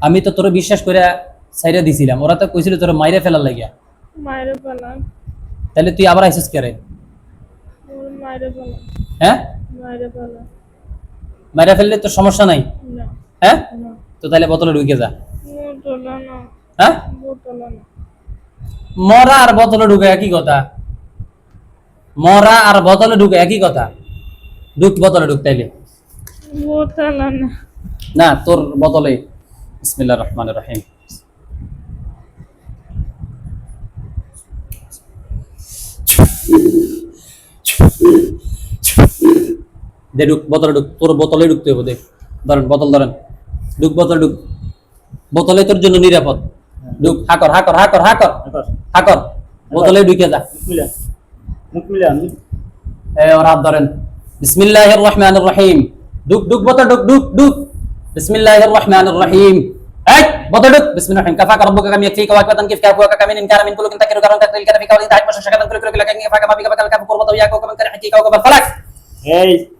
আমি তো তোরে বিশ্বাস করে সাইডে দিছিলাম। ওরা তো কইছিল তোরে মাইরে ফেলার লাগিয়া। মায়ের পালা তাহলে তুই আবার আইসিস করে? ওর ফেলা হ্যাঁ? মায়ের পালা মাইরা ফেললে তো সমস্যা নাই? না। হ্যাঁ? তো তাহলে বোতলে ঢুকে যা। বোতলা না। হ্যাঁ? বোতলা না। মরা আর বোতলে ঢুকে একই কথা। মরা আর বোতলে ঢুকে একই কথা। ঢুক বোতলে ঢুক তাইলে। বোতলা না। না তোর বোতলে। বিসমিল্লাহ রহমান রহিম। দে ঢুক বোতলে ঢুক তোর বোতলে ঢুকতে হবে দেখ ধরেন বোতল ধরেন। ঢুক বোতল ঢুক। বোতলে তোর জন্য নিরাপদ। ঢুক হাকর হাকর হাকর হাকর হাকর বোতলে ঢুকে যা। মিলা মুখ মিলা এ ওর হাত ধরেন। বিসমিল্লাহির রহমানির রহিম। ডুক ডুক বত ডুক ডুক ডুক بسم الله الرحمن الرحيم اي بطلت بسم الله الرحمن كفاك ربك كم يكفيك واكبة كيف كافوك كم إن كان من كل كنت كيرو كرون تكريل كرفيك ولي تحت مشاشكة كل كل كل كل كفاك ما بيك بكال كفوك وربطو ياكو كم كرحكيك وكبر فلك اي